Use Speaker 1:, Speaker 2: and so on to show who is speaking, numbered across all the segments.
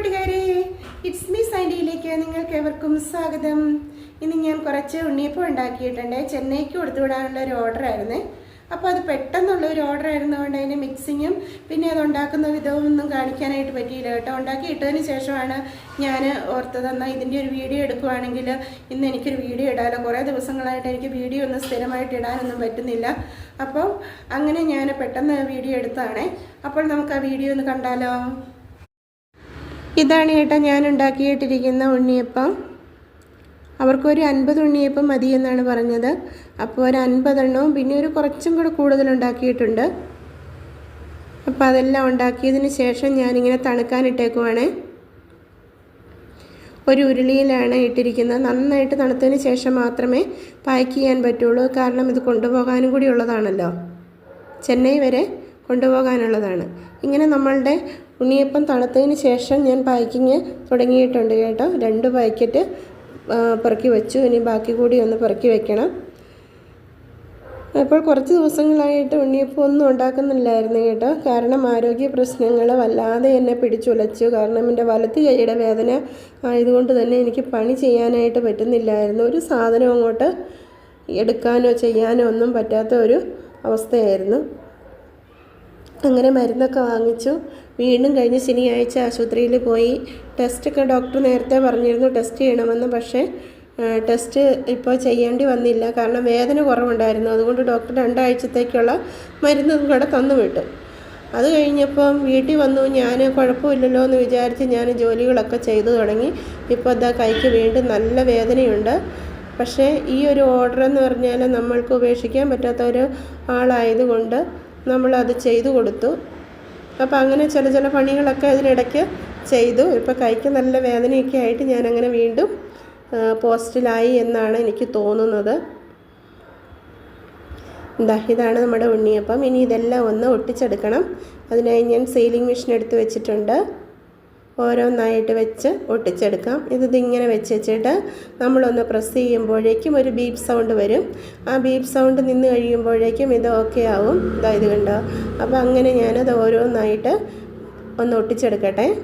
Speaker 1: കൂട്ടുകാരെ it's me സൈൻഡിയിലേക്ക് നിങ്ങൾക്ക് എവർക്കും സ്വാഗതം. ഇന്ന് ഞാൻ കുറച്ച് ഉണ്ണിയപ്പം ഉണ്ടാക്കിയിട്ടുണ്ട്. ചെന്നൈക്ക് കൊടുത്തുവിടാനുള്ള ഒരു ഓർഡർ ആയിരുന്നു. അപ്പോൾ അത് പെട്ടെന്നുള്ള ഒരു ഓർഡർ ആയിരുന്നതുകൊണ്ട് അതിന്റെ മിക്സിങ്ങും പിന്നെ അത് ഉണ്ടാക്കുന്ന വിധവും ഒന്നും കാണിക്കാനായിട്ട് പറ്റിയില്ല കേട്ടോ. ഉണ്ടാക്കി ഇട്ടതിന് ശേഷമാണ് ഞാൻ ഓർത്തത് എന്നാൽ ഇതിന്റെ ഒരു വീഡിയോ എടുക്കുവാണെങ്കിൽ ഇന്ന് എനിക്കൊരു വീഡിയോ ഇടാമല്ലോ കുറേ ദിവസങ്ങളായിട്ട് എനിക്ക് വീഡിയോ ഒന്നും സ്ഥിരമായിട്ട് ഇടാനൊന്നും പറ്റുന്നില്ല. അപ്പോൾ അങ്ങനെ ഞാൻ പെട്ടെന്ന് വീഡിയോ എടുത്തതാണേ. അപ്പോൾ നമുക്ക് ആ വീഡിയോ ഒന്ന് കണ്ടാലോ? ഇതാണ് ഏട്ടാ ഞാൻ ഉണ്ടാക്കിയിട്ടിരിക്കുന്ന ഉണ്ണിയപ്പം. അവർക്കൊരു അൻപത് ഉണ്ണിയപ്പം മതി എന്നാണ് പറഞ്ഞത്. അപ്പോൾ ഒരു അൻപതെണ്ണവും പിന്നെ ഒരു കുറച്ചും കൂടെ കൂടുതൽ ഉണ്ടാക്കിയിട്ടുണ്ട്. അപ്പോൾ അതെല്ലാം ഉണ്ടാക്കിയതിന് ശേഷം ഞാനിങ്ങനെ തണുക്കാനിട്ടേക്കുവാണ് ഒരു ഉരുളിയിലാണ് ഇട്ടിരിക്കുന്നത്. നന്നായിട്ട് തണുത്തതിന് ശേഷം മാത്രമേ പാക്ക് ചെയ്യാൻ പറ്റുള്ളൂ. കാരണം ഇത് കൊണ്ടുപോകാനും കൂടി ഉള്ളതാണല്ലോ. ചെന്നൈ വരെ കൊണ്ടുപോകാനുള്ളതാണ്. ഇങ്ങനെ നമ്മളുടെ ഉണ്ണിയപ്പം തണുത്തതിന് ശേഷം ഞാൻ പാക്കിങ് തുടങ്ങിയിട്ടുണ്ട് കേട്ടോ. രണ്ട് പാക്കറ്റ് പെറുക്കി വെച്ചു. ഇനി ബാക്കി കൂടി ഒന്ന് പെറുക്കി വെക്കണം. അപ്പോൾ കുറച്ച് ദിവസങ്ങളായിട്ട് ഉണ്ണിയപ്പം ഒന്നും ഉണ്ടാക്കുന്നില്ലായിരുന്നു കേട്ടോ. കാരണം ആരോഗ്യ പ്രശ്നങ്ങൾ വല്ലാതെ എന്നെ പിടിച്ചുലച്ചു. കാരണം എന്റെ വലത്ത് കൈയുടെ വേദന ആയതുകൊണ്ട് തന്നെ എനിക്ക് പണി ചെയ്യാനായിട്ട് പറ്റുന്നില്ലായിരുന്നു. ഒരു സാധനം അങ്ങോട്ട് എടുക്കാനോ ചെയ്യാനോ ഒന്നും പറ്റാത്ത ഒരു അവസ്ഥയായിരുന്നു. അങ്ങനെ മരുന്നൊക്കെ വാങ്ങിച്ചു. വീണ്ടും കഴിഞ്ഞ ശനിയാഴ്ച ആശുപത്രിയിൽ പോയി. ടെസ്റ്റൊക്കെ ഡോക്ടർ നേരത്തെ പറഞ്ഞിരുന്നു. ടെസ്റ്റ് ചെയ്യണമെന്ന്. പക്ഷേ ടെസ്റ്റ് ഇപ്പോൾ ചെയ്യേണ്ടി വന്നില്ല. കാരണം വേദന കുറവുണ്ടായിരുന്നു. അതുകൊണ്ട് ഡോക്ടർ രണ്ടാഴ്ചത്തേക്കുള്ള മരുന്നും കൂടെ തന്നു വിട്ടു അത് കഴിഞ്ഞപ്പം വീട്ടിൽ വന്നു. ഞാൻ കുഴപ്പമില്ലല്ലോ എന്ന് വിചാരിച്ച് ഞാൻ ജോലികളൊക്കെ ചെയ്തു തുടങ്ങി. ഇപ്പോൾ അതാ കൈക്ക് വീണ്ടും നല്ല വേദനയുണ്ട്. പക്ഷേ ഈ ഒരു ഓർഡർ എന്ന് പറഞ്ഞാൽ നമ്മൾക്ക് ഉപേക്ഷിക്കാൻ പറ്റാത്ത ഒരു ആളായതുകൊണ്ട് നമ്മളത് ചെയ്തു കൊടുത്തു. അപ്പോൾ അങ്ങനെ ചില ചില പണികളൊക്കെ അതിനിടയ്ക്ക് ചെയ്തു. ഇപ്പോൾ കൈക്ക് നല്ല വേദനയൊക്കെ ആയിട്ട് ഞാനങ്ങനെ വീണ്ടും പോസ്റ്റിലായി എന്നാണ് എനിക്ക് തോന്നുന്നത്. എന്താ ഇതാണ് നമ്മുടെ ഉണ്ണിയപ്പം. ഇനി ഇതെല്ലാം ഒന്ന് ഒട്ടിച്ചെടുക്കണം. അതിനായി ഞാൻ സീലിംഗ് മെഷീൻ എടുത്ത് വെച്ചിട്ടുണ്ട്. ഓരോന്നായിട്ട് വെച്ച് ഒട്ടിച്ചെടുക്കാം. ഇത് ഇതിങ്ങനെ വെച്ച് വെച്ചിട്ട് നമ്മളൊന്ന് പ്രസ് ചെയ്യുമ്പോഴേക്കും ഒരു ബീപ്പ് സൗണ്ട് വരും. ആ ബീപ്പ് സൗണ്ട് നിന്ന് കഴിയുമ്പോഴേക്കും ഇത് ഓക്കെ ആവും. ഇതാ ഇത് കണ്ടോ? അപ്പോൾ അങ്ങനെ ഞാനത് ഓരോന്നായിട്ട് ഒന്ന് ഒട്ടിച്ചെടുക്കട്ടെ.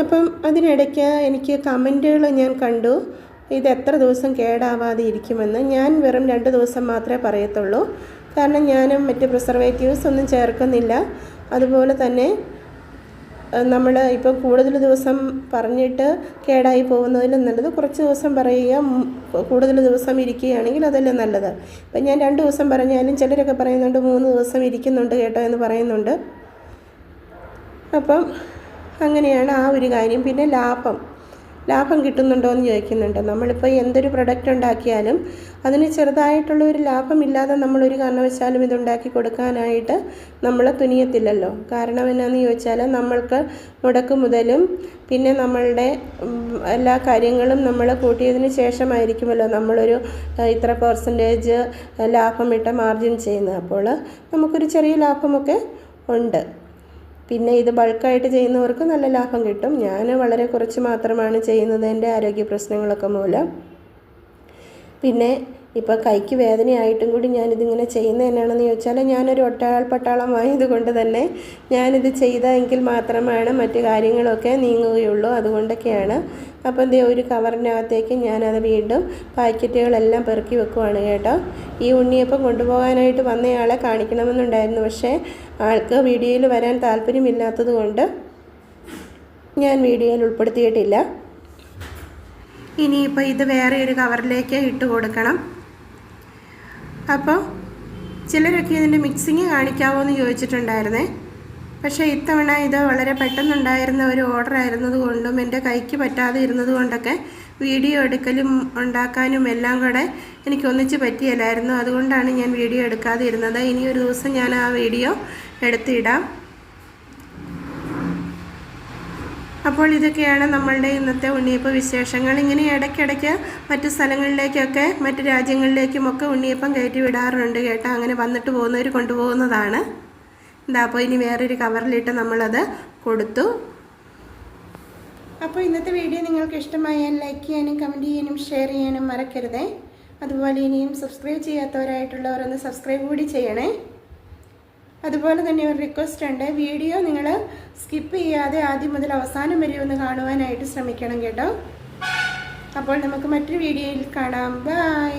Speaker 1: അപ്പം അതിനിടയ്ക്ക് എനിക്ക് കമന്റുകൾ ഞാൻ കണ്ടു. ഇത് എത്ര ദിവസം കേടാവാതെ ഇരിക്കുമെന്ന്. ഞാൻ വെറും രണ്ട് ദിവസം മാത്രമേ പറയത്തുള്ളൂ. കാരണം ഞാനും മറ്റ് പ്രിസർവേറ്റീവ്സ് ഒന്നും ചേർക്കുന്നില്ല. അതുപോലെ തന്നെ നമ്മൾ ഇപ്പോൾ കൂടുതൽ ദിവസം പറഞ്ഞിട്ട് കേടായി പോകുന്നതിലും നല്ലത് കുറച്ച് ദിവസം പറയുക കൂടുതൽ ദിവസം ഇരിക്കുകയാണെങ്കിൽ അതല്ലേ നല്ലത്. ഇപ്പം ഞാൻ രണ്ട് ദിവസം പറഞ്ഞാലും ചിലരൊക്കെ പറയുന്നുണ്ട് മൂന്ന് ദിവസം ഇരിക്കുന്നുണ്ട് കേട്ടോ എന്ന് പറയുന്നുണ്ട്. അപ്പം അങ്ങനെയാണ് ആ ഒരു കാര്യം. പിന്നെ ലാഭം. ലാഭം കിട്ടുന്നുണ്ടോ എന്ന് ചോദിക്കുന്നുണ്ട്. നമ്മളിപ്പോൾ എന്തൊരു പ്രൊഡക്റ്റ് ഉണ്ടാക്കിയാലും അതിന് ചെറുതായിട്ടുള്ള ഒരു ലാഭമില്ലാതെ നമ്മളൊരു കാരണവശാലും ഇതുണ്ടാക്കി കൊടുക്കാനായിട്ട് നമ്മൾ തുനിയത്തില്ലല്ലോ. കാരണം എന്നാന്ന് ചോദിച്ചാൽ നമ്മൾക്ക് മുടക്ക് മുതലും പിന്നെ നമ്മളുടെ എല്ലാ കാര്യങ്ങളും നമ്മൾ കൂട്ടിയതിന് ശേഷമായിരിക്കുമല്ലോ നമ്മളൊരു ഇത്ര പെർസെന്റേജ് ലാഭമിട്ട മാർജിൻ ചെയ്യുന്നത്. അപ്പോൾ നമുക്കൊരു ചെറിയ ലാഭമൊക്കെ ഉണ്ട്. പിന്നെ ഇത് ബൾക്കായിട്ട് ചെയ്യുന്നവർക്ക് നല്ല ലാഭം കിട്ടും. ഞാൻ വളരെ കുറച്ച് മാത്രമാണ് ചെയ്യുന്നത് എന്റെ ആരോഗ്യ പ്രശ്നങ്ങളൊക്കെ മൂലം. പിന്നെ ഇപ്പോൾ കൈക്ക് വേദനയായിട്ടും കൂടി ഞാനിതിങ്ങനെ ചെയ്യുന്നത് എന്നാണെന്ന് ചോദിച്ചാൽ ഞാനൊരു ഒട്ടാൾ പട്ടാളമായതുകൊണ്ട് തന്നെ ഞാനിത് ചെയ്തെങ്കിൽ മാത്രമാണ് മറ്റു കാര്യങ്ങളൊക്കെ നീങ്ങുകയുള്ളൂ. അതുകൊണ്ടൊക്കെയാണ്. അപ്പം ദേ ഒരു കവറിനകത്തേക്ക് ഞാനത് വീണ്ടും പാക്കറ്റുകളെല്ലാം പെറുക്കി വെക്കുവാണ് കേട്ടോ. ഈ ഉണ്ണിയപ്പം കൊണ്ടുപോകാനായിട്ട് വന്നയാളെ കാണിക്കണമെന്നുണ്ടായിരുന്നു. പക്ഷേ ആൾക്ക് വീഡിയോയിൽ വരാൻ താല്പര്യമില്ലാത്തത് കൊണ്ട് ഞാൻ വീഡിയോയിൽ ഉൾപ്പെടുത്തിയിട്ടില്ല. ഇനിയിപ്പോൾ ഇത് വേറെ ഒരു കവറിലേക്ക് ഇട്ട് കൊടുക്കണം. അപ്പോൾ ചിലരൊക്കെ ഇതിന്റെ മിക്സിങ് കാണിക്കാമോ എന്ന് ചോദിച്ചിട്ടുണ്ടായിരുന്നേ. പക്ഷേ ഇത്തവണ ഇത് വളരെ പെട്ടെന്നുണ്ടായിരുന്ന ഒരു ഓർഡർ ആയിരുന്നതുകൊണ്ടും എന്റെ കൈക്ക് പറ്റാതെ ഇരുന്നതുകൊണ്ടൊക്കെ വീഡിയോ എടുക്കലും ഉണ്ടാക്കാനും എല്ലാം കൂടെ എനിക്ക് പറ്റിയല്ലായിരുന്നു. അതുകൊണ്ടാണ് ഞാൻ വീഡിയോ എടുക്കാതെ ഇരുന്നത്. ഇനി ഒരു ദിവസം ഞാൻ ആ വീഡിയോ എടുത്തിടാം. അപ്പോൾ ഇതൊക്കെയാണ് നമ്മളുടെ ഇന്നത്തെ ഉണ്ണിയപ്പ വിശേഷങ്ങൾ. ഇങ്ങനെ ഇടയ്ക്കിടയ്ക്ക് മറ്റു സ്ഥലങ്ങളിലേക്കൊക്കെ മറ്റു രാജ്യങ്ങളിലേക്കുമൊക്കെ ഉണ്ണിയപ്പം കയറ്റി വിടാറുണ്ട് കേട്ടോ. അങ്ങനെ വന്നിട്ട് പോകുന്നവർ കൊണ്ടുപോകുന്നതാണ്. എന്താ അപ്പോൾ ഇനി വേറൊരു കവറിലിട്ട് നമ്മളത് കൊടുത്തു. അപ്പോൾ ഇന്നത്തെ വീഡിയോ നിങ്ങൾക്ക് ഇഷ്ടമായാൽ ലൈക്ക് ചെയ്യാനും കമന്റ് ചെയ്യാനും ഷെയർ ചെയ്യാനും മറക്കരുതേ. അതുപോലെ ഇനിയും സബ്സ്ക്രൈബ് ചെയ്യാത്തവരായിട്ടുള്ളവരൊന്ന് സബ്സ്ക്രൈബ് കൂടി ചെയ്യണേ. അതുപോലെ തന്നെ ഒരു റിക്വസ്റ്റ് ഉണ്ട്. വീഡിയോ നിങ്ങൾ സ്കിപ്പ് ചെയ്യാതെ ആദ്യം മുതൽ അവസാനം വരെ ഒന്ന് കാണുവാനായിട്ട് ശ്രമിക്കണം കേട്ടോ. അപ്പോൾ നമുക്ക് മറ്റൊരു വീഡിയോയിൽ കാണാം. ബൈ